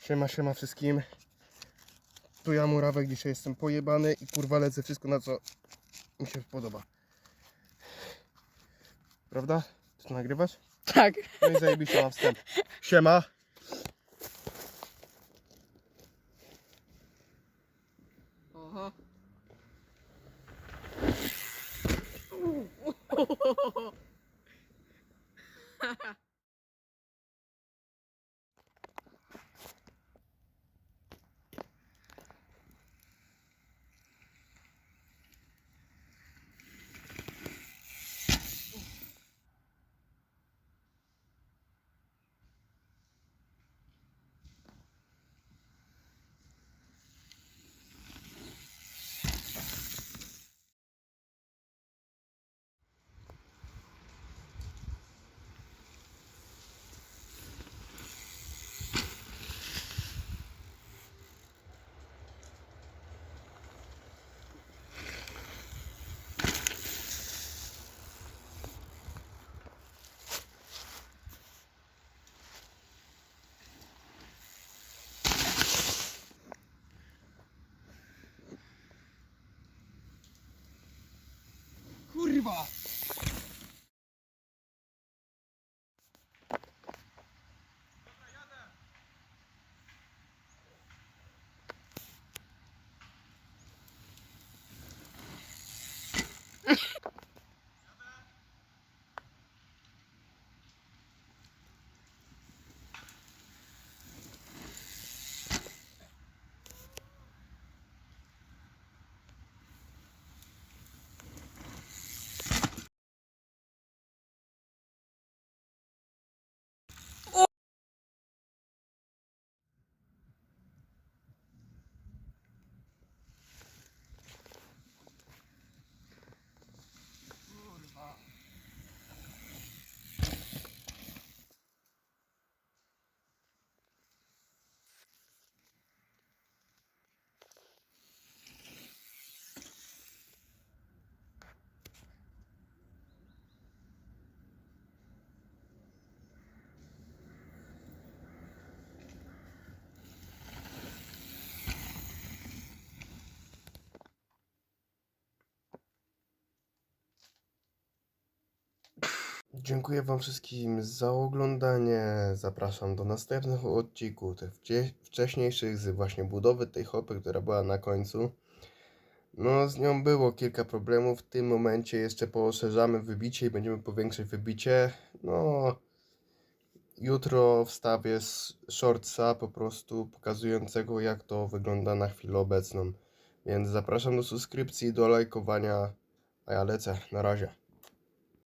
Siema, siema wszystkim. Tu ja Murawek, dzisiaj jestem pojebany i kurwa lecę wszystko na co mi się podoba. Prawda? Ty to nagrywasz? Tak. No i zajebiście mam wstęp. Siema. Oho. Kurwa! Dziękuję Wam wszystkim za oglądanie. Zapraszam do następnych odcinków, tych wcześniejszych z właśnie budowy tej hopy, która była na końcu. No, z nią było kilka problemów. W tym momencie jeszcze poszerzamy wybicie i będziemy powiększać wybicie. No, jutro wstawię shortsa po prostu pokazującego jak to wygląda na chwilę obecną. Więc zapraszam do subskrypcji, do lajkowania, a ja lecę. Na razie.